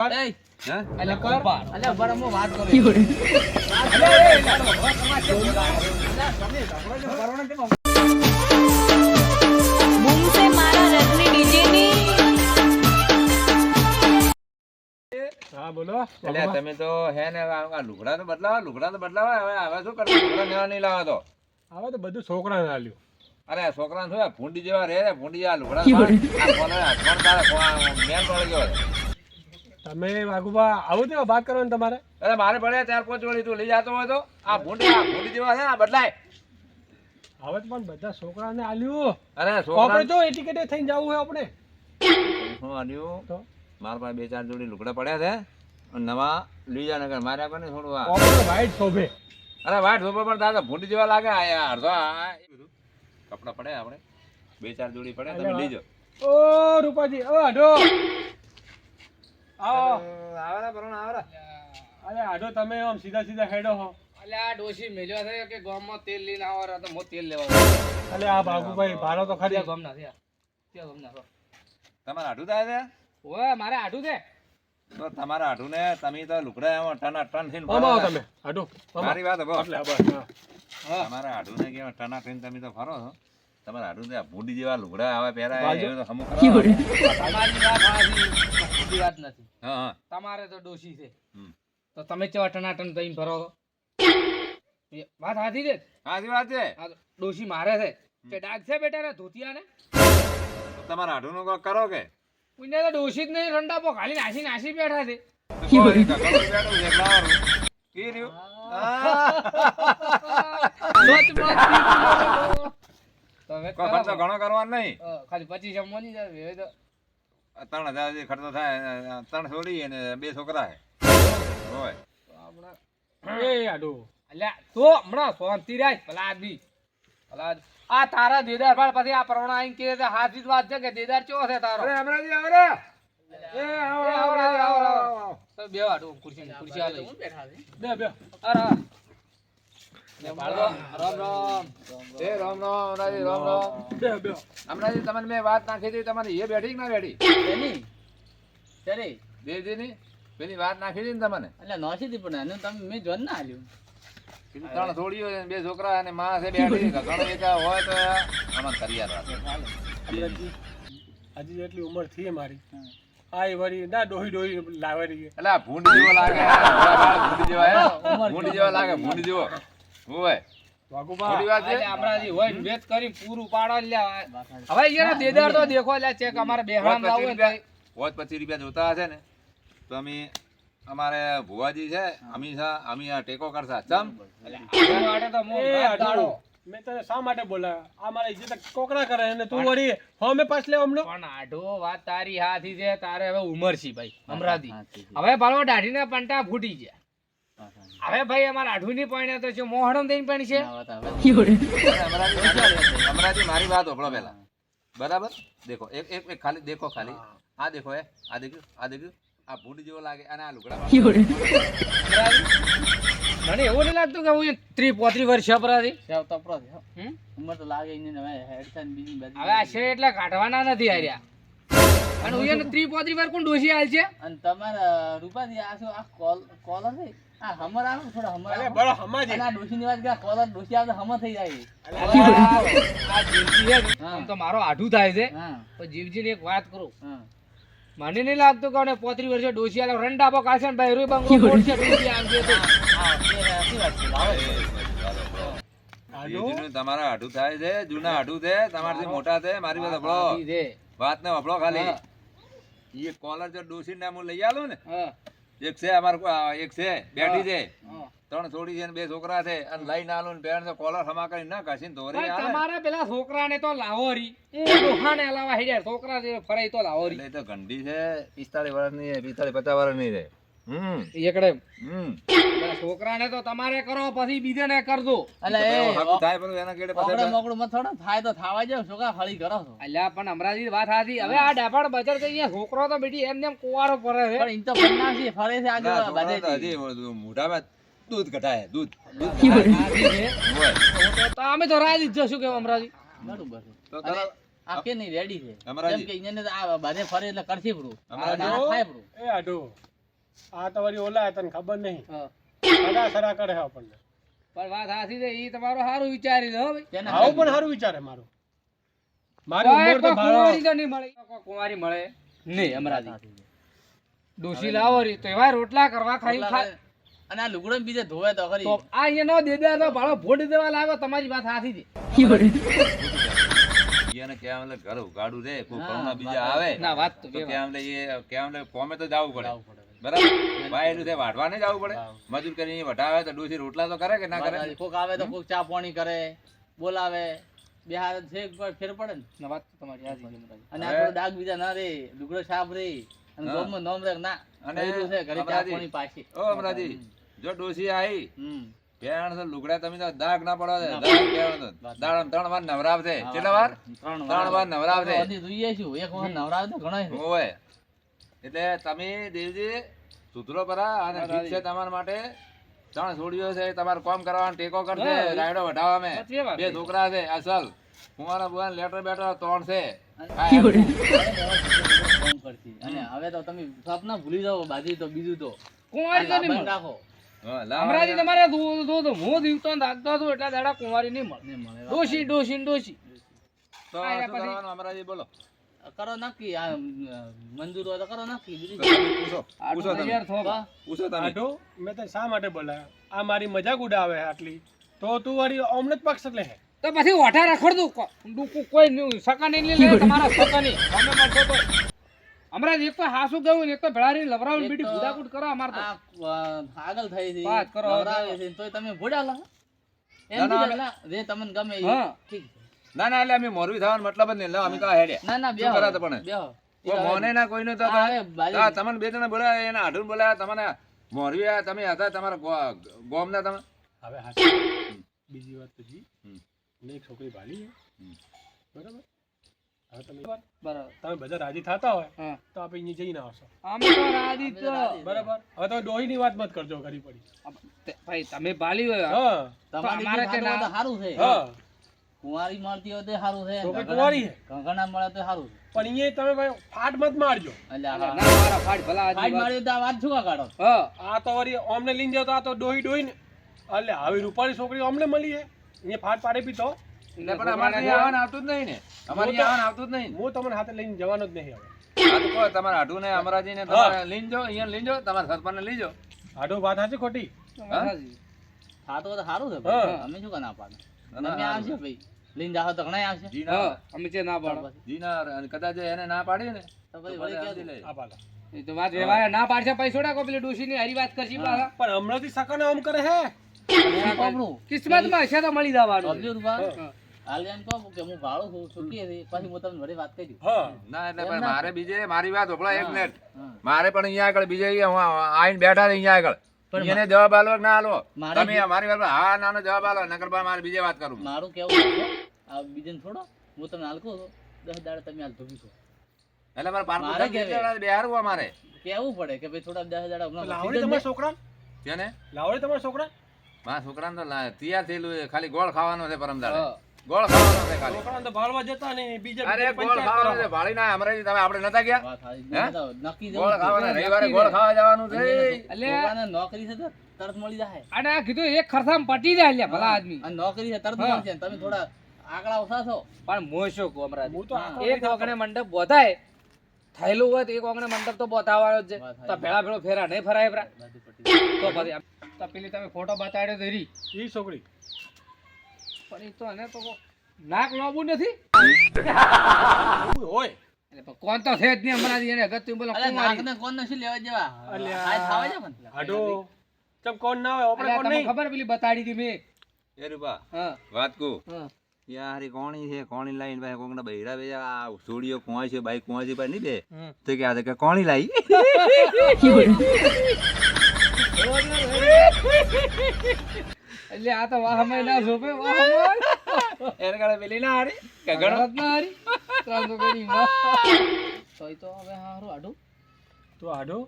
હે? અલ્યા કર. અલ્યા ઊભા રહો, હું વાત કરું. બૂમ છે. મારા રજની ડીજેની. હા બોલો. એટલે તમે તો હે ને લુગડા તો બદલાવા લુગડા તો બદલાવા. હવે હવે શું કરવું? લુગડા નવા નહીં લાવા તો. હવે તો બધું છોકરાને આલ્યું. અરે આ છોકરા શું ભૂંડી જેવા રે ભૂંડી જેવા લુગડા મેન પડી ગયો. તમે વાઘુબા આવું તેવા વાત કરવાની તમારે? અરે મારે પડે ચાર પાંચ વળી તું લઈ જતો હોય તો? આ ભૂંડી ભૂંડી જેવા છે ને આ બદલાય. હવે પણ બધા છોકરાને આલ્યું. અરે છોકરા જો એટીકેટે થઈને જવું હોય આપણે. હું આલ્યું? તો? મારા પાસે બે ચાર જોડી લુગડા પડ્યા છે. અને નવા લઈ જા નગર મારે આપણને થોડું આ વાઈટ શોભે. અરે વાઈટ શોભે પણ દાદા ભૂંડી જેવા લાગે. આ યાર તો કપડા પડે આપણે. બે ચાર જોડી પડે તમે લઈ જાઓ. ઓ રૂપાજી ઓ આઢો આવો. આવરા ભરણ આવરા અરે આડો તમે આમ સીધા સીધા હેડો હો. અલે આ ડોશી મેલ્યો છે કે ગામમાં તેલ લઈને આવો તો મો તેલ લેવા. અલે આ બાબુભાઈ ભાડો તો ખરી ત્યાં ગામના થયા. ત્યાં. ગામના છો. તમારે આડું થાય છે? ઓય, મારે આડું છે? તો તમારા આઢું ને તમે તો લુકડા એમાં ટના ટન થઈને ફરો આવો તમે. આઢો મારી વાત બસ હા. તમારા આઢું ને કેવા ટના થઈને તમે તો ફરો છો. તમારા આઢું ને ભૂંડી જેવા લુગડા આવે પહેરાય એ એવું તો કરો. તમારી વાત સાચી. વાત નથી. હા તમારે તો ડોશી છે. તો તમે ચો અટનાટન થઈને ફરો વાત હાથી છે? હાથી વાત છે. ડોશી મારે છે. કે ડાક છે બેટા ને ધોતિયા ને તમારા હાડું નો કરો કે? કોઈને તો ડોશી જ નહીં રંડાપો ખાલી નાસી નાસી બેઠા છે. રહ્યું. તમે ઘણો કરવાનું નહીં. ખાલી પચીસ જમવાની જાય તો ત્રણ હજાર જે ખર્ચો થાય ત્રણ છોડી અને બે છોકરા છે હોય. એ આડો. અલ્યા તો હમણાં શાંતિ રાખ ભલા આદમી ભલા આ તારા દેદાર ભાળ પછી આ પ્રવણા આઈને કે હાજી વાત છે કે દેદાર ચો છે તારો? અરે અમરાજી આવરે. એ આવો એ આવો આવો, તો બે વાટો ખુરશી ખુરશી આ લઈ બે બે. અરે તમને મેં વાત નાખી હતી તમારી એ બેઠી ના બેઠી? દેવજીની પેલી વાત નાખી હતી ને તમને? એટલે નોસી હતી પણ એનું તમે મેં જોન ના હાલ્યું ત્રણ છોડીઓ બે છોકરા અને માં છે બેઠી ઘણો વેચા હોય તો આમાં તૈયાર હજી જેટલી ઉંમર થઈ મારી આય વળી ના ડોહી ડોહી લાવે રહી એટલે ભૂંડ જેવો લાગે ભૂંડ જેવા ભૂંડ જેવા લાગે ભૂંડ જેવો. હોય. વાઘુબા ખોટી વાત છે? અલ્યા હમણાંથી હોય ને વેચ કરી પૂરું પાડો લ્યા. હવે યાર દેદાર તો દેખો લ્યા ચેક અમારે ભુવાજી છે અમી અમી આ ટેકો કરતા ચમ. આ માટે તો મોં તને શા માટે બોલાવ્યો આ મારા ઇજ્જત કોકરા કરે અને તું વળી હમે પાછ લે હમણો પણ આઢો વાત તારી હાથી છે તારે હવે ઉમર છે ભાઈ છે. હવે ભાળો દાઢીના પંટા ફૂટી ગયા. હવે ભાઈ અમારા આઢુની પણ તો છે મોહણમ દઈને પણ છે. હમણાંથી મારી વાત હોભળો પહેલા. બરાબર? દેખો એક એક એક ખાલી દેખો ખાલી. આ દેખો એ આ દેખ્યું આ દેખ્યું. આ ભૂંડ જેવો લાગે અને આ લુગડા મને એવું નહીં લાગતું કે હું ત્રી પોત્રી વર્ષ અપરાધી. સેવ તપરો છે, હો. હમ? ઉંમર તો લાગે હવે બીજી બધી હવે આ છે એટલે કાઢવાના નથી હાર્યા. અને હું એને ત્રી પોત્રી વાર કોણ ડોસી હાલ છે? અને તમારા રૂપાજી આ શું આ કોલ કોલર છે આ હમર આવે ને થોડા હમર બરો હમાજી અને આ ડોશીની વાત કે કોલર ડોશી આવે તો થઈ જાય. આ જીવજી છે ને, હા. આમ તો મારો આઢું થાય છે. હા. તો જીવજીની એક વાત કરું. મને નહીં લાગતું કે પોત્રી વર્ષે ડોસી આલે. રંડાપો કાશે ને ભાઈ રૂઈ બંગલો ફોડશે ડોસી આમ છે તો. હા એ સાચી વાત છે. લાવો. આઢો દેવજીનું તમારા હાડું થાય છે જૂના હાડું છે તમારાથી મોટા છે મારી વાત આ વાત ને હંભળો ખાલી. એ કોલર જો ડોસી ને હું લઈ આલું ને. હા, એક છે અમાર એક છે બેઠી છે. ત્રણ છોડી છે ને બે છોકરા છે. અને લઈને આલો ને પેરણ કોલર હમા કરી ના કાશી ધોરી તમારા પેલા છોકરાને તો લાહોરી એ. ડોહાને અલાવા હેડ્યા છોકરા જે ફરાય તો લાહોરી એટલે એ તો ગંડી છે. પિસ્તાળીસ વર્ષની છે પિસ્તાળીસ પચાસ વર્ષની છે. હમ એકડે. છોકરાને તો તમારે કરો પછી બીજાને કરજો. એટલે થાય પણ એના કેડે પછી મોકડું મત થોડો થાય તો થાવા જાવ છોકરા હળી કરો છો? અલ્યા પણ અમરાજી વાત સાચી. હવે આ ડાફાડ બચર તો અહીંયા છોકરો તો બેટી એમ નેમ કુવારો ફરે છે. પણ તો પન્નાસી ફરે છે આગળ હજી મોઢામાં દૂધ ઘટાય દૂધ. તો- અમે તો રાજી જ જશું કે અમરાજી? બરોબર છે. તો અને તરત આ કે નહીં રેડી છે? અમરાજી. કેમ કે ઈને આ બધે ફરે એટલે કરશે પડું થાય પડું એ આઢો આ તમારી ઓલા તને ખબર નહીં. હા. સડા સડા કરે છે આપણને. પણ વાત સાચી છે એ તમારો સારું વિચારી દો આવું પણ સારું વિચારે મારું. મારી ઉંમર તો કુંવારી તો નહીં મળે. કુંવારી મળે. નહીં અમરાજી. ડોશી લાવો રી તો એવા રોટલા કરવા ખાઈ એટલા અને આ લુગડો બીજે ધોવે તો ખરી. આ અહીંયા નો દેદા તો ભાડો ભોડ દેવા લાગો તમારી વાત સાચી છે. એને કેમ એટલે ઘર ઉગાડું રે કોઈ કરુણા બીજા આવે ના વાત તો તો કેમ એટલે એ કેમ એટલે કોમે તો જવું પડે. જાવું પડે. બરાબર વાયેલું છે વાઢવા નહીં પડે. મજૂર કરીને વઢાવે તો ડોસી રોટલા તો કરે કે ના કરે? કોક આવે તો કોક ચા પાણી કરે બોલાવે. બે છે ફેર પડે ને. વાત તો તમારી સાચી છે અમરાજી. અને આ થોડો ડાઘ બીજા ના રે લુગડો સાફ રે. અને હા. નોમ રે ના અને અને છે ઘરે ચા પાણી પાછી. ઓ અમરાજી જો ડોસી આવી તો લુગડા તમે તો દાગ ના પડવા દે. દાગ ત્રણ વાર નવરાવશે કેટલા વાર? ત્રણ વાર. જોઈએ છું એક નવરાવે તો ઘણા છે. એટલે તમે દેવજી સુધરો પરા અને ઠીક છે તમારા માટે. ત્રણ છોડીઓ છે તમારે કોમ કરવાનો ટેકો કરશે. રાયડો વઢાવવામાં મેં બે છોકરા છે અસલ. કુંવારા બુવાના લેટર બેટર ત્રણ છે. અને હવે તો તમે સપના ભૂલી જાઓ બાજી તો બીજું તો. કુંવારી તો નહીં રાખો. હા, અમરાજી તમારે હું જીવતો ને રાખતો હતો એટલા દાડા કુંવારી નહીં મળે. ડોશી ડોશી ડોશી. તો બોલો. કરો નક્કી આ મંજૂર હોય તો કરો નક્કી પૂછો પૂછો તમે. પૂછો તમે. મેં તને શા માટે બોલાયા? આ મારી મજાક ઉડાવે આટલી. તો તું વાળી ઓમને જ પક્ષ લે હે? તો પછી ઓઠા રખડ દઉં. ડૂકું કોઈ નહીં. સકા નહીં લે તમારા સકા નહીં અમે મળશો તો હમણાં એક તો હાસુ ગયું ને એક તો ભેળારી લવરાવી બીડી તો કરો અમાર તો. આગળ થઈ હતી વાત કરો, નવરાવે છે તોય તમે ભોળ્યા લો એમ ના, ના, જે તમને ગમે ઠીક છે. ના ના એટલે અમે મોરવી થવાનો મતલબ જ નહીં. અમે તો હેડે. ના ના બે બેહો કરા તો પણ? બેહો. મોને ના કોઈનું તો તમને બે જણા બોલાયા એના આઢું બોલાયા. તમને મોરવી આ તમે હતા તમારા ગોમના તમે? હવે બીજી વાત તો જી. મેં એક છોકરી છે. બરાબર? હવે તમે બરાબર. તમે બધા રાજી થતા હોય તો આપણે અહીંયા જઈને આવશો. અમે તો રાજી જ બરાબર? હવે તમે ડોહીની વાત મત કરજો ઘરી પડી. ભાઈ તમે હોય. તમારી સારું છે. હા. કુંવારી મળતી હોય તો સારું છે. કુંવારી કંકણા મળે તો સારું છે. પણ અહીંયા તમે ભાઈ ફાટ મત મારજો. ના મારા ફાટ ભલા ફાટ ફાઇટ તો આ વાત શું કાઢો? હા. આ તો વરી ઓમને લઈને જાવ તો આ તો ડોહી ડોહી ને એટલે આવી રૂપાળી છોકરી અમને મળી છે. અહીંયા ફાટ પાડે બી તો એટલે પણ અમારે આવવાનું આવતું જ નહીં ને. અમારે આવવાનું આવતું જ નહીં હું તમને હાથે લઈને જવાનો જ નહીં હવે. આ તો કહો તમારે આઢું ને અમરાજી ને લઈને જાઓ અહીંયા લઈને જાઓ તમારા સરપંચ લઈ જાઓ. આડો વાત સાચી ખોટી? રાજી. તો સારું છે અમે શું કરના પાડે? તમે આવશે ભાઈ. લઈને જાઓ તો ઘણા આવશે. જી ના અમે છે ના પાડો. જી ના અને કદાચ એને ના પાડી ને તો તો પછી પછી વળી ક્યાં લઈ. આ પાલા. એ તો વાત વ્યવહારે ના પાડશે પૈસો ડાકો પેલી ડોશી ની હરી વાત કરશી પાછા પણ હમણાંથી સકાને આમ કરે હે. કિસ્મતમાં હશે તો મળી જવાનું. રૂપા હા. કહો કે હું ભાડું છું છૂટી હતી પછી હું તમને વળી વાત કરી હા. ના એટલે પણ મારે બીજે મારી વાત હોભળો એક મિનિટ મારે પણ અહીંયા આગળ બીજે અહીંયા આઈને બેઠા અહીંયા આગળ. પણ એને જવાબ આલો ના આલો મારે તમે મારી વાત હા નાનો જવાબ આલો નકર બા મારે બીજે વાત કરું મારું કેવું આ બીજાને છોડો હું તમને હાલકો દસ દાડે તમે હાલ ધોબી છો. એટલે મારે પાર મારે બેહાડવું અમારે કેવું? પડે કે ભાઈ થોડા દસ દાડા હમણાં લાવડી તમારા છોકરા? છે ને લાવડી તમારા છોકરા? મારા છોકરાને તો તૈયાર થયેલું ખાલી ગોળ ખાવાનો છે પરમ દાડે. ગોળ ખાવાનો છે ખાલી. છોકરાને તો ભાળવા જતા ને બીજા અરે ગોળ ખાવાનો છે ભાળી ના અમરેલી તમે આપણે નતા ગયા? વાત સાચી. હે? નહીં તો નક્કી ગોળ ખાવાના રવિવારે ગોળ ખાવા જવાનું છે. એટલે નોકરી છે તો તરત મળી જાય. અને આ કીધું એક ખર્ચામાં પટી જાય લ્યા ભલા આદમી. અને નોકરી છે તરત મળશે તમે થોડા આંકડા ઓછા છો. પણ મોશો કોમરાજ હું તો એક ઓગણે મંડપ બોધાય. થયેલું હોય તો એક ઓગણે મંડપ તો બોધાવાનો જ છે. તો ભેળા ભેળો ફેરા નહીં ફરાય ફરા તો પછી તો પેલી તમે ફોટો બતાડ્યો તો રી ઈ છોકરી. પણ એ તો એને તો નાક લોબું નથી હોય એટલે પણ કોણ તો છે જ નહીં હમણાં એને અગત્ય બોલો. નાકને કોણ નથી લેવા જેવા અલ્યા. આ થાવે છે પણ આડો ચમ કોણ ના હોય આપણે કોણ નહીં ખબર પેલી બતાડી હતી મેં એ રૂપા હા વાત કહું યાર કોણી છે કોણી લાઈન ભાઈ કોકના બૈરા બે આ સોડીઓ કુંવાય છે ભાઈ કુંવાય છે ભાઈ નહીં બે તો કે આ કે કોણી લાઈ એટલે આ તો વાહમય ના શોભે વાહમય એને કાળે પેલી ના હારી કે ગણત ના હારી. ત્રણ તો ગણી વાહ. તોય તો હવે હારું આડું. તો આડો?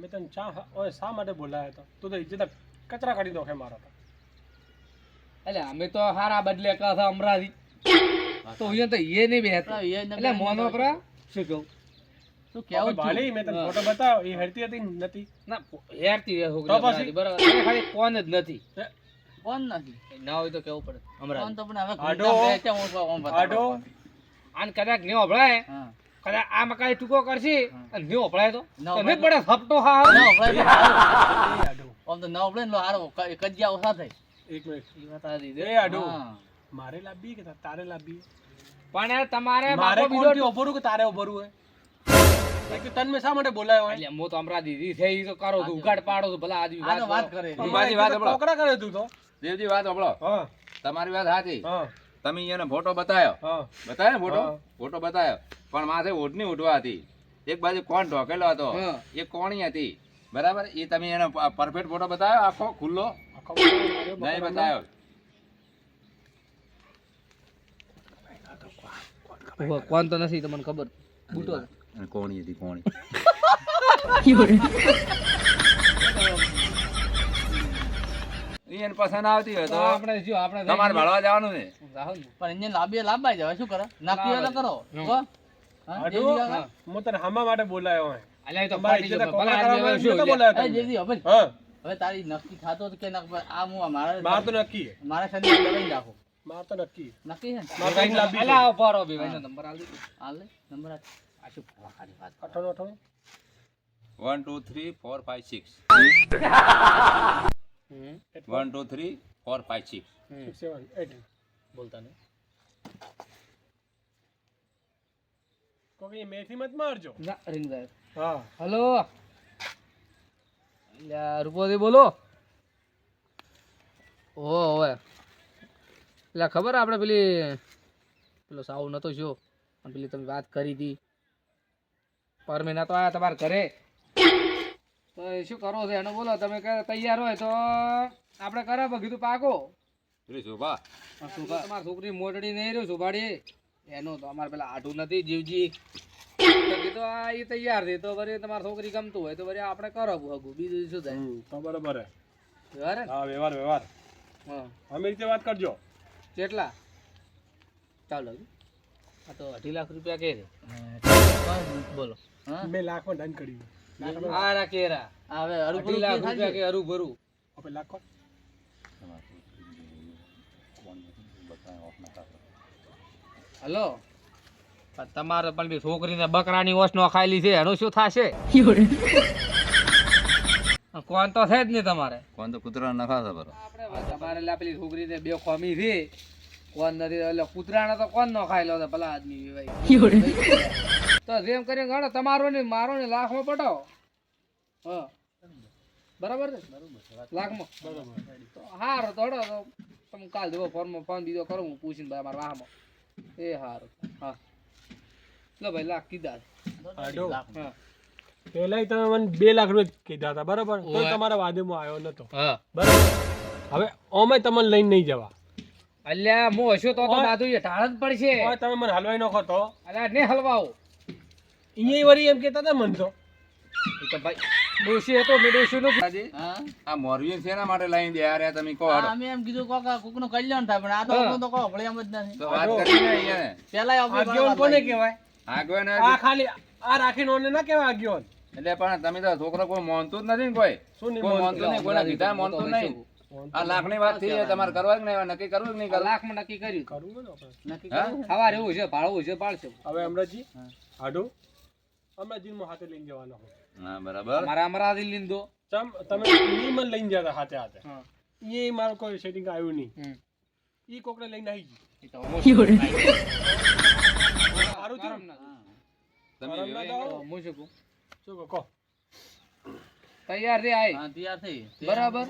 મેં તને ચા ઓય શા માટે બોલાયો તો? તું તો ઇજ્જત કચરા કાઢી દોખે મારો તો. એટલે અમે તો હારા બદલે કાથા અમરાજી. તો હું તો એ નહીં બેહતો. એટલે મોનો પરા શું કહું? શું કેવું ભાલી મેં તને ફોટો બતાવ એ હેરતી હતી નથી? ના હેરતી તો પછી? બરાબર. ખાલી કોન જ નથી. કોણ નથી. ના હોય તો કેવું પડે? કોણ હમણાં તો પણ હવે આડો. આને કદાચ ને ઓભળાય કદાચ આ મકાઈ ટૂંકો કરશે અને ને ઓભળાય તો. તમે પડે હપટો હા ના તો. એ આડો. આમ તો ના ઓભળે ને હારો, કજિયા ઓછા થાય. એક મિનિટ. એ વાત આ છે. એ આડો. મારે લાવવી કે તારે લાવવી પણ તમારે મારે બીજો ઓભરું કે તારે ઓભરું હોય? કે તને શા માટે બોલાયો એટલે હું તો હમણાં દીધી થઈ ઈ તો કરો છું ઉગાડ પાડો છું ભલા આદમી તો વાત વાત કરે. ઈ વાત. કોકડા કરે તું તો. દેવજી વાત સાંભળો. હા. તમારી વાત સાચી. હા. તમે એને ફોટો બતાવ્યો હા. બતાવ્યો ને ફોટો? ફોટો બતાવ્યો પણ માથે ઓઢણી ઉઠવા હતી. એક બાજુ કોણ ઢોકેલો હતો? એ કોણી હતી. બરાબર? એ તમે એને પરફેક્ટ ફોટો બતાવ્યો આખો ખુલ્લો? નહીં બતાવ્યો કોણ તો નથી તમને ખબર? બૂટો. કોણી હતી કોણી. એને પસંદ આવતી હોય તો તો આપણે જો આપણે તમારે ભણવા જવાનું ને. રાહુલ પણ એને લાંબી લાંબાઈ જવાય શું કરે? હોય તો કરો. હો? હું તને હામા માટે બોલાયો હે અલ્યા તો પાર્ટી ભલા કરવા શું બોલાયો એ જેજી હવે હા. હવે તારી નક્કી થાતો કે ના આ હું મારા માર તો નક્કી મારા શરીર દબાઈ રાખો માર તો નક્કી નક્કી છે ને? માર તો અહીં અલ્યા ઊભા રહો બે નંબર આલ દે. આલ લે નંબર આ શું ખાલી વાત કરો. અઠાણું અઠાણું. One two three four five six hmm. One two three four five six seven eight બોલતા નહીં કોઈ મેથી મત મારજો. ના રિંગ જાય હા. હલો. અલ્યા રૂપોદી બોલો. ઓ ઓવે. એટલે ખબર આપણે પેલી પેલો સાવ નતો છો અને પેલી તમે વાત કરી હતી પર મહિના તો આયા તમારા ઘરે. તો એ શું કરવો છે? એનો બોલો તમે કે તૈયાર હોય તો આપણે કરાવો. કીધું પાકો. પેલી શોભા. તમારી છોકરી મોટડી નહીં રહ્યું સુભાડી એનું તો અમારે પેલા આટું નથી જીવજી. તો કીધું આ એ તૈયાર છે. તો વળી તમારી છોકરી ગમતું હોય તો વળી આપણે કરો હગું. બીજું શું થાય? બરાબર તો બરોબર હે. વ્યવહાર હા વ્યવહાર વ્યવહાર. હા. અમે રીતે વાત કરજો. કેટલા? ચાલો. આ તો અઢી લાખ રૂપિયા કે છે. બોલો. હા? મેં લાખમાં ડન કર્યું આ રા કેરા હવે અઢી લાખ રૂપિયા કે અરુ ભરું આપણે લાખો. હલો? તમારે પણ બી છોકરીને બકરાની ઓસ નો ખાયેલી છે. એનું શું થશે? કોણ તો છે જ નહીં તમારે. કોણ તો કૂતરા નખા છે બરો તમારે લા પેલી છોકરીને બે ખોમી છે. કોણ નથી એટલે કૂતરાને તો કોણ નો ખાયલો લો તો ભલા આદમી ભાઈ તો જેમ કરીને ગણો તમારો ને મારો ને લાખમાં પટાવો. હા. બરાબર લાખ લાખમાં. બરાબર હારો તો હડો તમે કાલ દેવો ફોનમાં ફોન બીજો કરો હું પૂછીને ભાઈ મારા વાહમાં. એ હારું. હા. લો ભાઈ લાખ કીધા હા. પહેલા તમે મને બે લાખ રૂપિયા કીધા હતા બરાબર? તો. તમારા વાદેમાં આવ્યો નતો. બરાબર? હવે ઓમે તમને લઈને નહીં જવા. અલ્યા હું હશો તો તો બાજુ ટાળ ઢાળ જ પડશે. હવે તમે મને હલવાઈ નખો તો. અલ્યા ને હલવાઓ. અહીંયા વળી એમ કહેતા હતા મન તો તો ભાઈ ડોશી હતો મેં ડોશી નું આ મોરવી શેના માટે લાઈન દે યાર તમે કહો અમે એમ કીધું કોક કોકનું કલ્યાણ થાય પણ આ તો હા. તો કહો ભલે એમ જ નથી તો વાત કરીને અહીંયા. પેલા આગેવાન કોને કહેવાય? આગળ આ ખાલી આ રાખીને ઓને ના કહેવાય આગેવાન? એટલે પણ તમે તો છોકરો કોઈ મોનતું જ નથી ને કોઈ? શું નહીં માનતું? નહીં કોઈના કીધા માનતું નહીં? આ લાખની વાત થઈ તમારે કરવા કે નહીં? નક્કી કરવું કે નહીં લાખમાં નક્કી કર્યું. કરવું નક્કી હા? કર્યું? છે? સવાર છે પાડશે હવે અમરજી હાડું. અમરાજી હું હાથે લઈને જવાનો હું. હા બરાબર. મારા અમરાવતી લીધો ચમ તમે મને લઈને જતા હાથે હાથે. એ મારું કોઈ સેટિંગ આવ્યું નહીં. ઈ કોકને લઈને આવી એ સારું થયું. તમે હું શું કહું? શું કહો, કહો. તૈયાર રે આય. તૈયાર થઈ. બરાબર.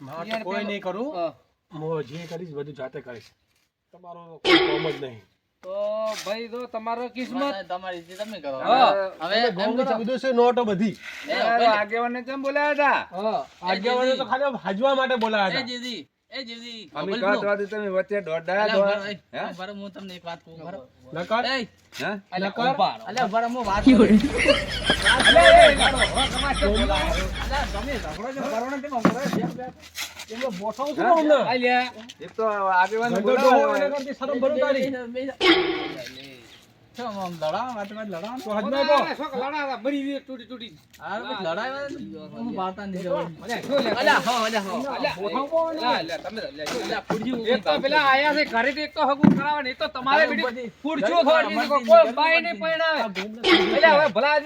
મારે કોઈ નહીં કરું. હું. જે કરીશ બધું જાતે કરીશ. તમારો કોઈ કોમ જ નહીં. તો ભાઈ તો તમારો કિસ્મત. તમારી તમે કરો. હવે એમ કરો. બધું છે નોટો બધી. આગેવાને કેમ બોલાયા હતા? આગેવાને તો ખાલી હાજવા માટે બોલાયા હતા. જીજી એ જીજી અમે કાત બોલ. તમે વચ્ચે દોડાયા તો એ, હે? ઊભા હું તમને એક વાત કહું બરાબર? નકર એ, હે નકર? ઊભા રહો, હું વાત કરું. છું ને ભરું તારી. આ પછી લડાવા હું બાતા નહીં જવાનું અલ્યા, શું લે? અલ્યા હો અલ્યા હો અલ્યા, અલ્યા, તમે લે. અલ્યા ફૂડજી એક તો પેલા આયા છે ઘરેથી એક તો હગું કરાવવાનું, એક તો તમારે બીડી ફૂડચું થોડી બીજી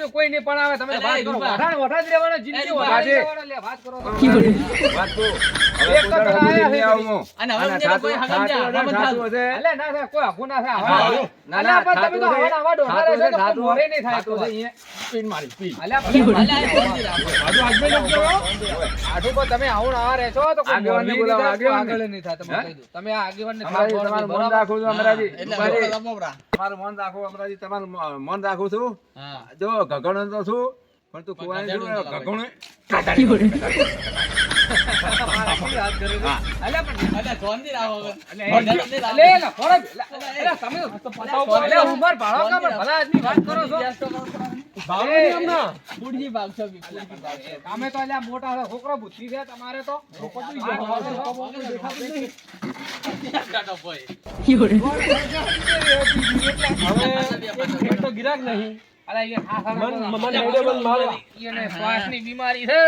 કોઈ કોઈ નહીં પરણાવે, તમે. વઢાણ જ રહેવાનો, જિંદગી વાત કરો. આવું. અને હવે કોઈ હગમ જા, હગમ. ના થાય, કોઈ હગું ના થાય. ના, ના, તમે તો તમે આવું આવા રહેશો તો. આગળ નહીં થાય. તમે તમારું મન રાખું છું, અમરાજી. તમારું મન રાખું, અમરાજી, તમારું મન રાખું છું. જો ગગણ તો છું પણ તું કુંવારી છું ગગણ તમે તો મોટા છોકરો બુદ્ધિ છે તમારે તો હવે તો ગિરાક નહીં અલ્યા, એ હા, હા, મન બીમારી છે.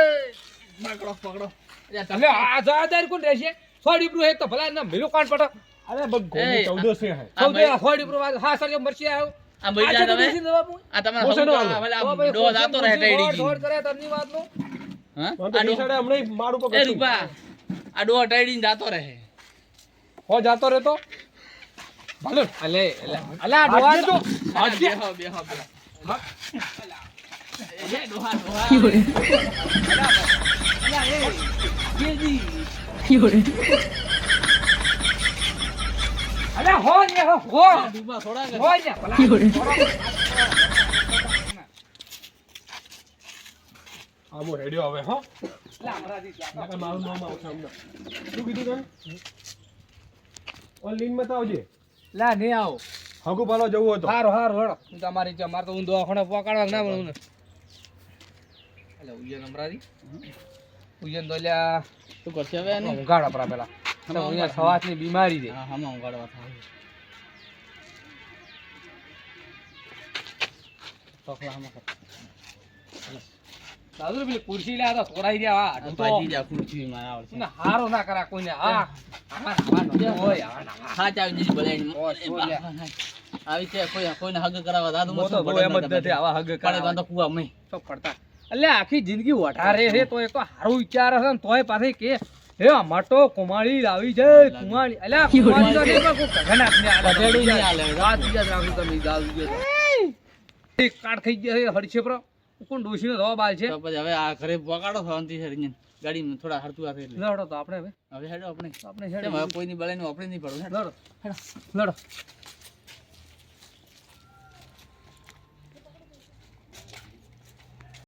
પકડો પકડો. તમે આ જવાબદારી કોણ રહેશે થોડી બ્રુ એક તો ભલા ના મિલો કાન પટો અરે બગ ચૌદો છે હે ભાઈ- થોડી બ્રુ હા સર જો મરસી આવ્યો આ ભાઈ તો તમે હું. આ તમારે ઓછો હમું નો કરો. હાલો. હવે તો આ ભાઈ જાતો રહે ટેડી ગઈ. કરે તમની વાતનું. હા? મને તો આ નિશાળે હમણાં મારું એ રૂપા આ ડોહ ટેડી જાતો રહે હો જાતો રહેતો અલે અલે અલે આ ડોહા તો બેહો બેહો. એ ડોહા ડોહા અલ્યા, એ, ગીરજી. અલે હો લા નહીં આવો હગુ પાલો જવું હતો હારો હારો હેડો હું તમારી જો મારે તો હું દવાખાને પકડવા ના મળું ને એટલે ઉજ્જૈન અમરાજી ઉજ્જૈન તો અલ્યા શું કરશે હવે આને? ઊંઘાડ આપણા પેલા. અહીંયા સવાસની બીમારી છે. હા, હામાં ઊંઘાડવા થાય. ચોકલા હામાં દાદુ પેલી કુર્સી લે આ રહ્યા આ ભાજી જા ખુરશી માં આવશે. ને હારો ના કરા કોઈને આ આવા છે કોઈ કોઈને હગ કરાવવા. દાદુ મો એમ જ નથી આવા હગે કરાવવા. તો કુવા મેં તો પડતા એટલે આખી જિંદગી વધારે છે તો એ તો સારું વિચાર હશે ને તોય પાછી કે હે માટો કુમાળી આવી છે કુમાળી. એટલે કુમાળી તો નહીં પણ કોઈ ગગનાથ ને આલે. રાત યાદ રાખજો તમે દાદુ જે તો. એક કાળ થઈ ગયા છે હડશે પર કોણ ડોશીનો જવાબ આલ છે? તો પછી હવે આ ઘરે પકાડો શાંતિ છે રંજન ગાડીમાં થોડા હરતું આવે એટલે. લડો તો આપણે હવે. હવે હેડો આપણે. આપણે હેડો હવે કોઈની બળે આપણે નહીં હેડો. લડો. લડો.